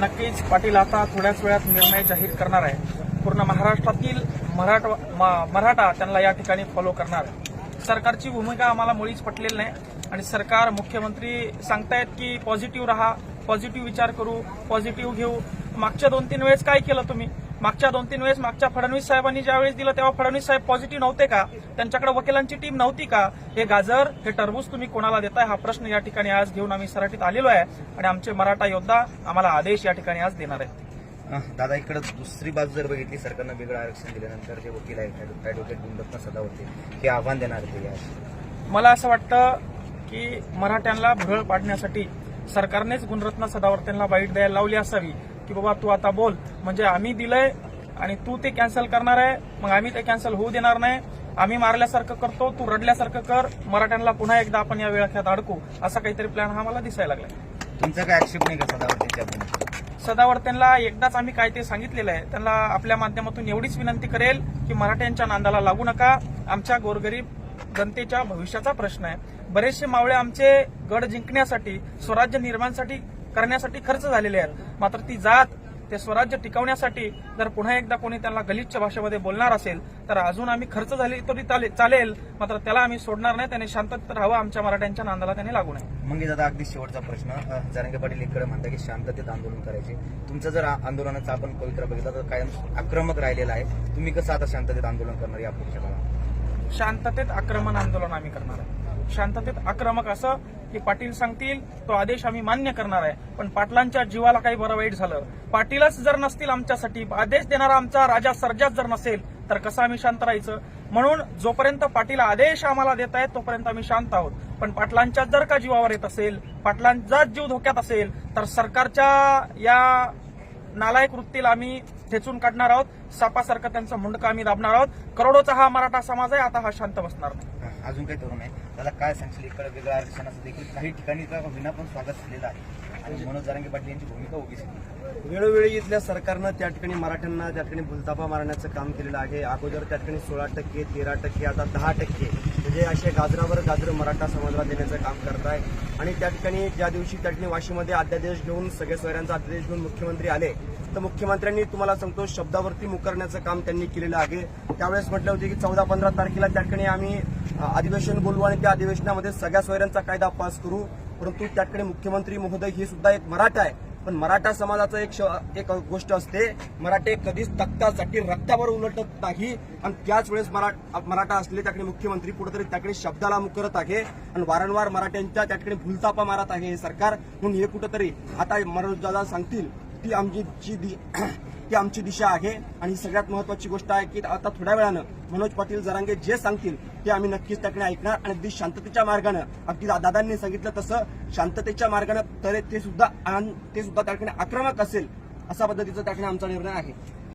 नक्कीच पाटील आता थोड्याच वेळात निर्णय जाहीर करणार आहे. पूर्ण महाराष्ट्रातील मराठा मराठा त्यांना या ठिकाणी फॉलो करणार आहे. सरकारची भूमिका आम्हाला मुळीच पटलेली नाही आणि सरकार मुख्यमंत्री सांगतायत की पॉझिटिव्ह राहा पॉझिटिव्ह विचार करू पॉझिटिव्ह घेऊ. मागच्या दोन तीन वेळेस काय केलं तुम्ही? मागच्या दोन तीन वेळेस मागच्या फडणवीस साहेबांनी ज्यावेळेस दिलं तेव्हा फडणवीस साहेब पॉझिटिव्ह नव्हते का? त्यांच्याकडे वकिलांची टीम नव्हती का? हे गाजर हे टरबूज तुम्ही कोणाला देताय? हा प्रश्न या ठिकाणी आज घेऊन आम्ही सराटीत आलेलो आहे. आणि आमचे मराठा योद्धा आम्हाला आदेश या ठिकाणी आज देणार आहेत. दादा इकडे दुसरी बाजू जर बघितली सरकारनं वेगळं आरक्षण दिल्यानंतर जे वकील आहेत ऍडव्होकेट गुणरत्न सदावर्ते हे आव्हान देणार होते मला असं वाटतं की मराठ्यांना भुरळ पाडण्यासाठी सरकारनेच गुणरत्न सदावर्तेंना बाईट द्यायला लावली असावी. की बाबा तू आता बोल. म्हणजे आम्ही दिलंय आणि तू ते कॅन्सल करणार आहे. मग आम्ही ते कॅन्सल होऊ देणार नाही. आम्ही मारल्यासारखं करतो तू रडल्यासारखं कर. मराठ्यांना पुन्हा एकदा आपण या वेळाख्यात अडकू. असा काहीतरी प्लॅन हा मला दिसायला लागलाय. तुमचा काय आक्षेप नाही का सदावर्तेंच्या भूमिकेवर? सदावर्तेंना एकदाच आम्ही काय ते सांगितलेलं आहे. त्यांना आपल्या माध्यमातून एवढीच विनंती करेल की मराठ्यांच्या नांदाला लागू नका. आमच्या गोरगरीब जनतेच्या भविष्याचा प्रश्न आहे. बरेचसे मावळे आमचे गड जिंकण्यासाठी स्वराज्य निर्माणासाठी करण्यासाठी खर्च झालेले आहेत. मात्र ती जात ते स्वराज्य टिकवण्यासाठी जर पुन्हा एकदा कोणी त्यांना गलिच्छ भाषेमध्ये बोलणार असेल तर अजून आम्ही खर्च झाली तरी चाले- चालेल मात्र त्याला आम्ही सोडणार नाही. त्याने शांततेत राहावं आमच्या मराठ्यांच्या नांदाला त्याने लागू नये. मग दादा अगदी शेवटचा प्रश्न. जरांगे पाटील इकडे म्हणतात की शांततेत आंदोलन करायचे. तुमचं जर आंदोलनाचा आपण पवित्र बघितलं तर कायम आक्रमक राहिलेला आहे. तुम्ही कसं आता शांततेत आंदोलन करणार या पुढच्या शांततेत आक्रमण आंदोलन आम्ही करणार आहे. शांततेत आक्रमक असं की पाटील सांगतील तो आदेश आम्ही मान्य करणार आहे. पण पाटलांच्या जीवाला काही बरं वाईट झालं. पाटीलच जर नसतील आमच्यासाठी आदेश देणारा आमचा राजा सर्जाच जर नसेल तर कसं आम्ही शांत राहायचं? म्हणून जोपर्यंत पाटील आदेश आम्हाला देत आहेत तोपर्यंत आम्ही शांत आहोत. पण पाटलांच्या जर का जीवावर येत असेल पाटलांचाच जीव धोक्यात असेल तर सरकारच्या या नालायक वृत्तीला आम्ही ठेचून काढणार आहोत. सापासारखं त्यांचं मुंडकं आम्ही दाबणार आहोत. करोडोचा हा मराठा समाज आहे आता हा शांत बसणार. नाही अजून काही तरुण आहे त्याला काय सांगशील? इकडे वेगळं आरक्षणाचं देखील काही ठिकाणी विना पण स्वागत झालेलं आहे. आणि मनोज जरांगे पाटील यांची भूमिका उभी झाली. वेळोवेळी इथल्या सरकारनं त्या ठिकाणी मराठ्यांना त्या ठिकाणी भुलतापा मारण्याचं काम केलेलं आहे. अगोदर त्या ठिकाणी सोळा टक्के तेरा टक्के आता दहा टक्के. हे असे गाजरावर गाजर मराठा समाजाला देण्याचं काम करत आहे आणि त्या ठिकाणी ज्या दिवशी त्या ठिकाणी वाशीमध्ये अध्यादेश घेऊन सगळ्या सोयऱ्यांचा अध्यादेश घेऊन मुख्यमंत्री आले तर मुख्यमंत्र्यांनी तुम्हाला सांगतो शब्दावरती मुकरण्याचं काम त्यांनी केलेलं आहे. त्यावेळेस म्हटलं होते की चौदा पंधरा तारखेला त्या ठिकाणी आम्ही अधिवेशन बोलवू आणि त्या अधिवेशनामध्ये सगळ्या सोयऱ्यांचा कायदा पास करू. परंतु त्या ठिकाणी मुख्यमंत्री महोदय हे सुद्धा एक मराठा आहे. पण मराठा समाजाचं एक श- एक गोष्ट असते मराठे कधीच तक्तासाठी रक्तावर उलटत नाही. आणि त्याच वेळेस मरा- मराठा असले त्याकडे मुख्यमंत्री कुठेतरी त्याकडे शब्दाला मुकरत आहे आणि वारंवार मराठ्यांच्या त्या ठिकाणी भूलतापा मारत आहे हे सरकार. म्हणून हे कुठेतरी आता मनोज सांगतील ती आमची जी दि- ती आमची दिशा आहे. आणि ही सगळ्यात महत्वाची गोष्ट आहे की आता थोड्या वेळानं मनोज पाटील जरांगे जे सांगतील ते आम्ही नक्कीच त्याकडे ऐकणार आणि अगदी शांततेच्या मार्गानं अगदी दादांनी सांगितलं तसं शांततेच्या मार्गानं तर ते सुद्धा ते सुद्धा त्या ठिकाणी आक्रमक असेल असा पद्धतीचा त्याकडे आमचा निर्णय आहे.